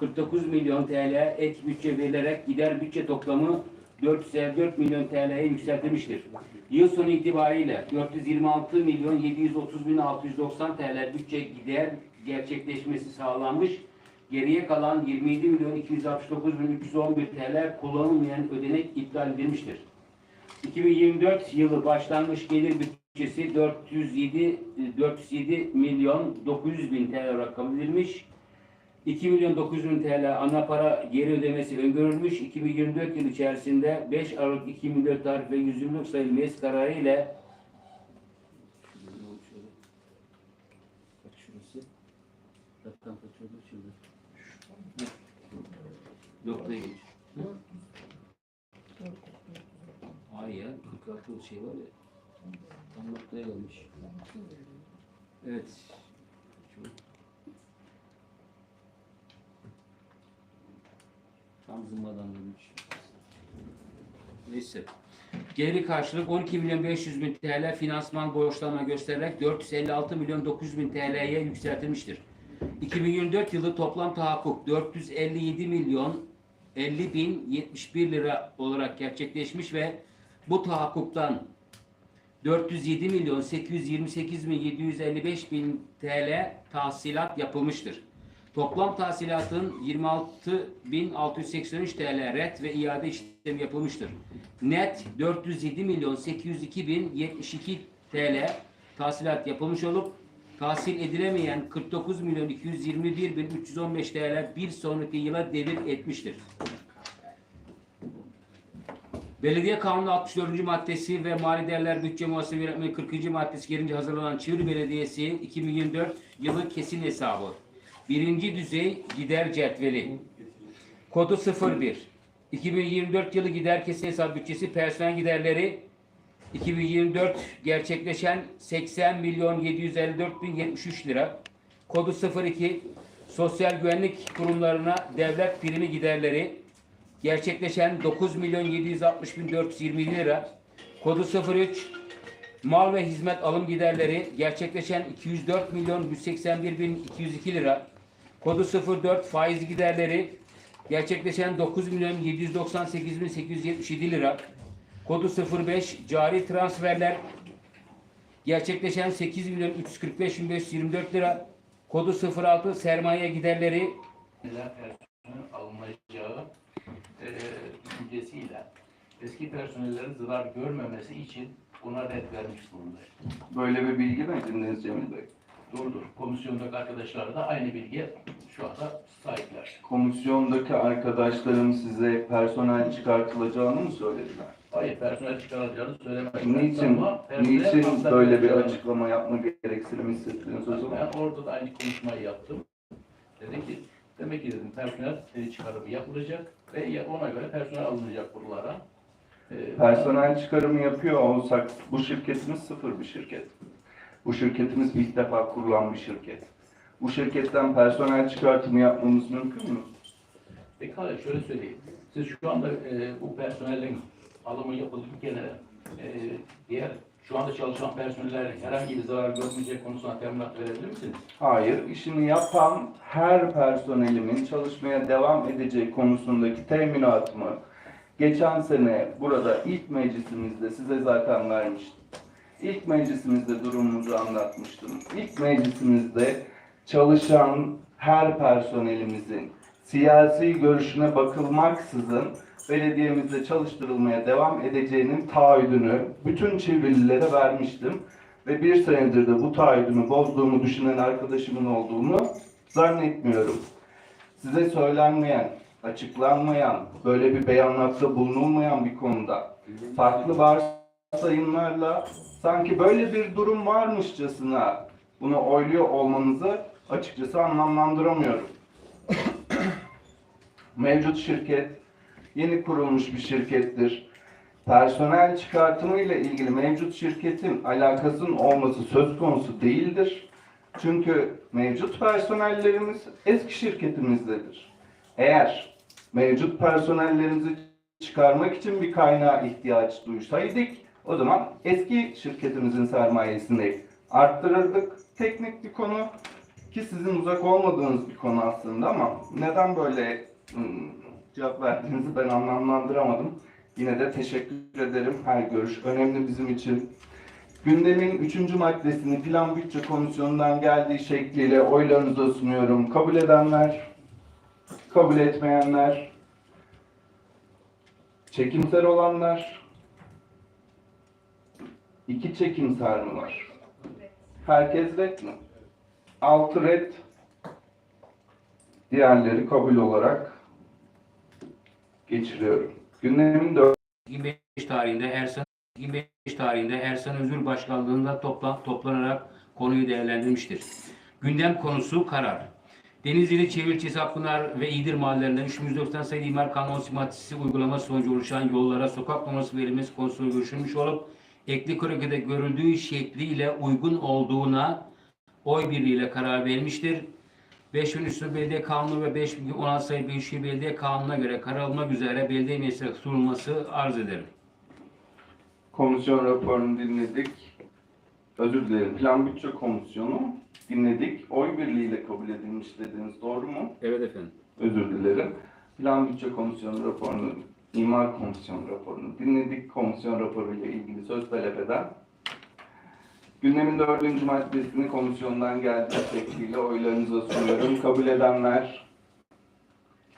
49 milyon TL ek bütçe verilerek gider bütçe toplamı 454 milyon TL'ye yükseltilmiştir. Yıl sonu itibariyle 426 milyon 730 bin 690 TL bütçe gider gerçekleşmesi sağlanmış. Geriye kalan 27 milyon 269 bin 311 TL kullanılmayan ödenek iptal edilmiştir. 2024 yılı başlangıç gelir bütçesi 407 407 milyon 900 bin TL kabul edilmiş. 2 milyon 900 bin TL ana para geri ödemesi öngörülmüş. 2024 yılı içerisinde 5 Aralık 2024 tarih ve 100 yıllık sayılı meclis kararı ile. Noktaya geç. Hayır ya, 46 şey var ya. Tam noktaya gelmiş. Evet. Şu. Tam zımbadan dönmüş. Neyse. Geri karşılık 12 milyon 500 bin TL finansman borçlanma göstererek 456 milyon 900 bin TL'ye yükseltilmiştir. 2024 yılı toplam tahakkuk 457 milyon 50 bin 71 lira olarak gerçekleşmiş ve bu tahakkuktan 407 milyon 828 bin 755 bin TL tahsilat yapılmıştır. Toplam tahsilatın 26 bin 683 TL ret ve iade işlemi yapılmıştır. Net 407 milyon 802 bin 72 TL tahsilat yapılmış olup tahsil edilemeyen 49 milyon 221 bin 315 TL bir sonraki yıla devir etmiştir. Belediye Kanunu 64. maddesi ve Mali Değerler Bütçe Muhasebe Yönetmeliği 40. maddesi gelince hazırlanan Çivri Belediyesi 2024 yılı kesin hesabı. Birinci düzey gider cetveli. Kodu 01. 2024 yılı gider kesin hesap bütçesi personel giderleri 2024 gerçekleşen 80 milyon 754 bin 73 lira. Kodu 02. Sosyal güvenlik kurumlarına devlet primi giderleri gerçekleşen 9 milyon 760 bin 420 lira. Kodu 03 mal ve hizmet alım giderleri gerçekleşen 204 milyon 181 bin 202 lira. Kodu 04 faiz giderleri gerçekleşen 9 milyon 798 bin 877 lira. Kodu 05 cari transferler gerçekleşen 8 milyon 345 bin 524 lira. Kodu 06 sermaye giderleri alınacağı e, düşüncesiyle eski personellerin zarar görmemesi için buna red vermiş durumdayız. Böyle bir bilgi mi edindiniz Cemil Bey? Doğrudur. Komisyondaki arkadaşlar da aynı bilgiye şu anda sahipler. Komisyondaki arkadaşlarım size personel çıkartılacağını mı söylediler? Hayır, personel çıkarılacağını söylemediler. Niçin, Ama niçin böyle bir açıklama yapma gereksinimi hissettiniz o zaman? Ben orada da aynı konuşmayı yaptım. Dedim ki, demek ki dedim personel e, çıkarımı yapılacak ve ona göre personel alınacak buralara. E, Personel çıkarımı yapıyor olsak bu şirketimiz sıfır bir şirket. Bu şirketimiz ilk defa kurulan bir şirket. Bu şirketten personel çıkartımı yapmamız mümkün mü? Hayır şöyle söyleyeyim. Siz şu anda e, bu personelin alımı yapılırken e, diğer şu anda çalışan personeller herhangi bir zarar görmeyecek konusuna teminat verebilir misiniz? Hayır, işini yapan her personelimin çalışmaya devam edeceği konusundaki teminatımı geçen sene burada ilk meclisimizde size zaten vermiştim. İlk meclisimizde durumumuzu anlatmıştım. İlk meclisimizde çalışan her personelimizin siyasi görüşüne bakılmaksızın belediyemizde çalıştırılmaya devam edeceğinin taahhüdünü bütün çevrililere vermiştim. Ve bir senedir de bu taahhüdümü bozduğumu düşünen arkadaşımın olduğunu zannetmiyorum. Size söylenmeyen, açıklanmayan, böyle bir beyanatta bulunulmayan bir konuda farklı varsayımlarla sanki böyle bir durum varmışçasına bunu oyluyor olmanızı açıkçası anlamlandıramıyorum. Mevcut şirket yeni kurulmuş bir şirkettir. Personel çıkartımı ile ilgili mevcut şirketin alakasının olması söz konusu değildir. Çünkü mevcut personellerimiz eski şirketimizdedir. Eğer mevcut personellerimizi çıkarmak için bir kaynağa ihtiyaç duysaydık, o zaman eski şirketimizin sermayesini arttırırdık. Teknik bir konu. Ki sizin uzak olmadığınız bir konu aslında ama neden böyle hmm, cevap verdiğinizi ben anlamlandıramadım. Yine de teşekkür ederim. Her görüş önemli bizim için. Gündemin üçüncü maddesini Plan Bütçe Komisyonu'ndan geldiği şekliyle oylarınıza sunuyorum. Kabul edenler, kabul etmeyenler, çekimser olanlar, iki çekimser mi var? Herkes red mi? Altı red, diğerleri kabul olarak geçiriyorum. Gündemin dört 2005 tarihinde Ersan 2005 tarihinde Ersan Özür Başkanlığında topla, toplanarak konuyu değerlendirmiştir. Gündem konusu karar. Denizli, Çevir, Çesapınar ve İğdir mahallelerinde 3190 sayılı imar kanunu maddesi uygulama sonucu oluşan yollara sokak numarası verilmesi konusunda görüşülmüş olup ekli krokede görüldüğü şekliyle uygun olduğuna oy birliğiyle karar verilmiştir. 5000 üstü belediye kanunu ve 5016 sayılı Büyükşehir Belediye Kanunu'na göre karar almak üzere belediye meclisine sunulması arz ederim. komisyon raporunu dinledik. Özür dilerim. Plan Bütçe Komisyonu dinledik. Oy birliğiyle kabul edilmiş dediniz. Doğru mu? Evet efendim. Özür dilerim. Plan Bütçe Komisyonu raporunu, İmar Komisyonu raporunu dinledik. Komisyon raporuyla ilgili söz talep eden. Gündemin dördüncü maddesini komisyondan geldiği şekliyle oylarınıza sunuyorum. Kabul edenler,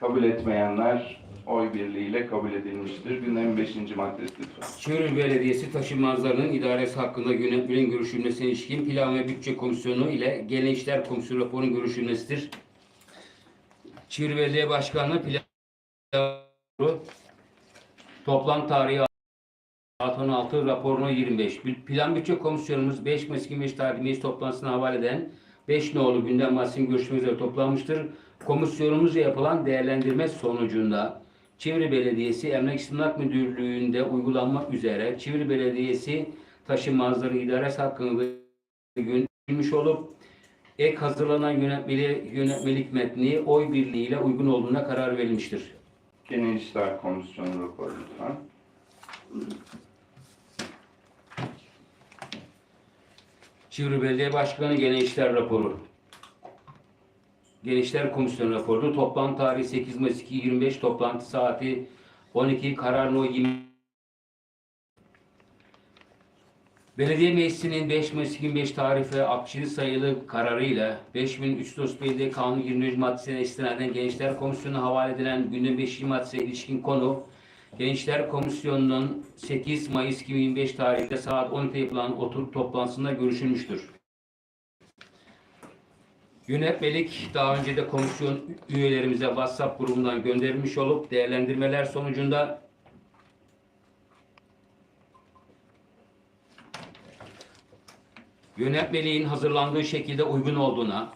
kabul etmeyenler oy birliğiyle kabul edilmiştir. Gündemin beşinci maddesi lütfen. Çığırıl Belediyesi taşınmazlarının idaresi hakkında yönetmenin görüşülmesine ilişkin Plan ve Bütçe Komisyonu ile Genel İşler Komisyonu raporunun görüşülmesidir. Çığırıl Belediye Başkanlığı plan raporu toplam tarihi 16 raporunu 25. Plan Bütçe Komisyonumuz 5 Mayıs 2005 tarihli meclis toplantısına havale eden 5 nolu gündem maddesinin görüşmek üzere toplanmıştır. Komisyonumuzca yapılan değerlendirme sonucunda Çivri Belediyesi Emlak İstimlak Müdürlüğü'nde uygulanmak üzere Çivri Belediyesi taşınmazları idaresi hakkında günmüş olup ek hazırlanan yönetmeli, yönetmelik metni oy birliğiyle uygun olduğuna karar verilmiştir. Genel İşler Komisyonu raporu lütfen. Çivri Belediye Başkanı Genel İşler Raporu. Genel İşler Komisyonu raporu. Toplantı tarihi 8 Mayıs 2025. Toplantı saati 12. Karar no 20. Belediye Meclisi'nin 5 Mayıs 2005 tarih ve akçeli sayılı kararıyla 5330 Belediye Kanunu 23 maddesine istinaden Gençler Komisyonu'na havale edilen gündem 5. maddesine ilişkin konu Gençler Komisyonu'nun 8 Mayıs 2025 tarihinde saat 12'de yapılan oturum toplantısında görüşülmüştür. Yönetmelik daha önce de komisyon üyelerimize WhatsApp grubundan gönderilmiş olup değerlendirmeler sonucunda yönetmeliğin hazırlandığı şekilde uygun olduğuna,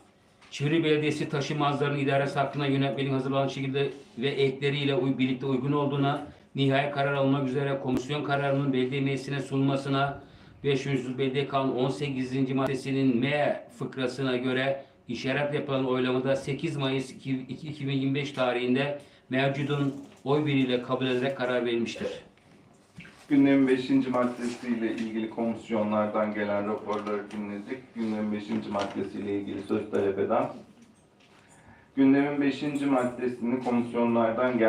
Çivri Belediyesi taşınmazların idaresi hakkında yönetmeliğin hazırlandığı şekilde ve ekleriyle birlikte uygun olduğuna, nihai karar almak üzere komisyon kararının belediye meclisine sunulmasına 500 Belediye Kanunu 18. maddesinin M fıkrasına göre işaret yapılan oylamada 8 Mayıs 2025 tarihinde mevcudun oy birliğiyle kabul ederek karar verilmiştir. Gündemin 5. maddesiyle ilgili komisyonlardan gelen raporları dinledik. Gündemin 5. maddesiyle ilgili söz talep eden. Gündemin 5. maddesini komisyonlardan gel